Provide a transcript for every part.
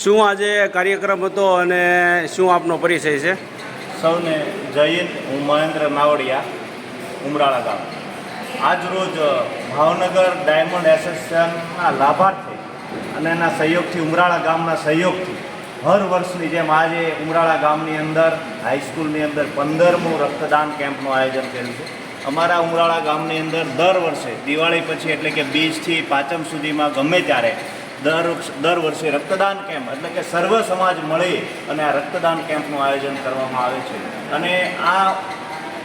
શું આજે કાર્યક્રમ હતો અને શું આપનો પરિચય છે? સૌને જય હું મહેન્દ્ર માવડિયા, ઉમરાળા ગામ. આજ રોજ ભાવનગર ડાયમંડ એસોસિએશનના લાભાર્થી અને એના સહયોગથી ઉમરાળા ગામના સહયોગથી હર વર્ષની જેમ આજે ઉમરાળા ગામની અંદર હાઈસ્કૂલની અંદર પંદરમું રક્તદાન કેમ્પનું આયોજન કર્યું છે. અમારા ઉમરાળા ગામની અંદર દર વર્ષે દિવાળી પછી એટલે કે બીજથી પાંચમ સુધીમાં ગમે ત્યારે દર દર વર્ષે રક્તદાન કેમ્પ, એટલે કે સર્વ સમાજ મળી અને આ રક્તદાન કેમ્પનું આયોજન કરવામાં આવે છે. અને આ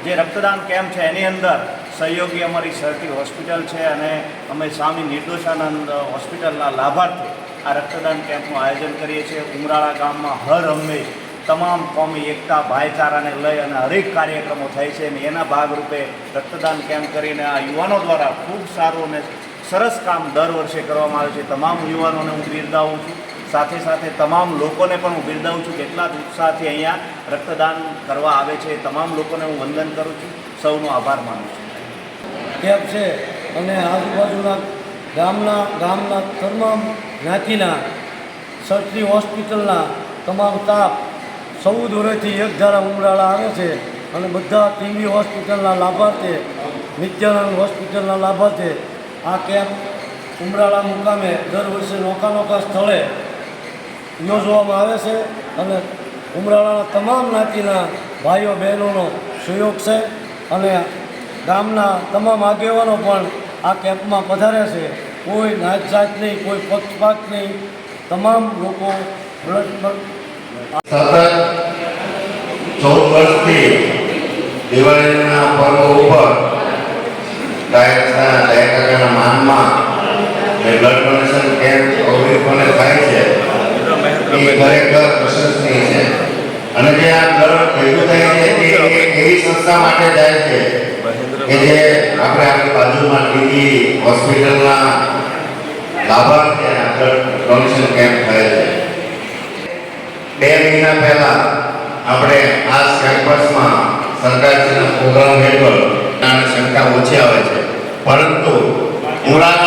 જે રક્તદાન કેમ્પ છે, એની અંદર સહયોગી અમારી સરટી હોસ્પિટલ છે અને અમે સ્વામી નિર્દોષાનંદ હોસ્પિટલના લાભાર્થી આ રક્તદાન કેમ્પનું આયોજન કરીએ છીએ. ઉમરાળા ગામમાં હર હંમેશ તમામ કોમી, એકતા, ભાઈચારાને લઈ અને હરેક કાર્યક્રમો થાય છે અને એના ભાગરૂપે રક્તદાન કેમ્પ કરીને આ યુવાનો દ્વારા ખૂબ સારું અને સરસ કામ દર વર્ષે કરવામાં આવે છે. તમામ યુવાનોને હું બિરદાવું છું. સાથે સાથે તમામ લોકોને પણ હું બિરદાવું છું. કેટલા જ ઉત્સાહથી અહીંયા રક્તદાન કરવા આવે છે. તમામ લોકોને હું વંદન કરું છું. સૌનો આભાર માનું છું. કેબ છે? અને આજુબાજુના ગામના ગામના તમામ જ્ઞાતિના સરકારી હોસ્પિટલના તમામ સ્ટાફ સૌ દોરેથી એક ધારા ઉમરાળા આવે છે અને બધા ટીવી હોસ્પિટલના લાભાર્થે, નિત્યાનંદ હોસ્પિટલના લાભાર્થે આ કેમ્પ ઉમરાળા મુકામે દર વર્ષે નોકા નોકા સ્થળે યોજવામાં આવે છે અને ઉમરાળાના તમામ જ્ઞાતિના ભાઈઓ બહેનોનો સહયોગ છે અને ગામના તમામ આગેવાનો પણ આ કેમ્પમાં પધારે છે. કોઈ નાત જાત નહીં, કોઈ પક્ષપાત નહીં. તમામ લોકો સતત ચૌદ દિવાળીના પર્વ ઉપર માનમાં એ બ્લડ ડોનેશન કેમ્પ અવરીપણે થાય છે. એ ખરેખર પ્રશંસનીય છે. અને જે આ બ્લડ ભેગું થાય છે તે એવી સંસ્થા માટે જાય છે કે જે આપણે આપણી બાજુમાં ટીવી, હોસ્પિટલના લાભાર્થે આ બ્લડ ડોનેશન કેમ્પ થાય છે. બે મહિના પહેલા આપણે આ કેમ્પસમાં સરકારશ્રીના પ્રોગ્રામ હેઠળ morale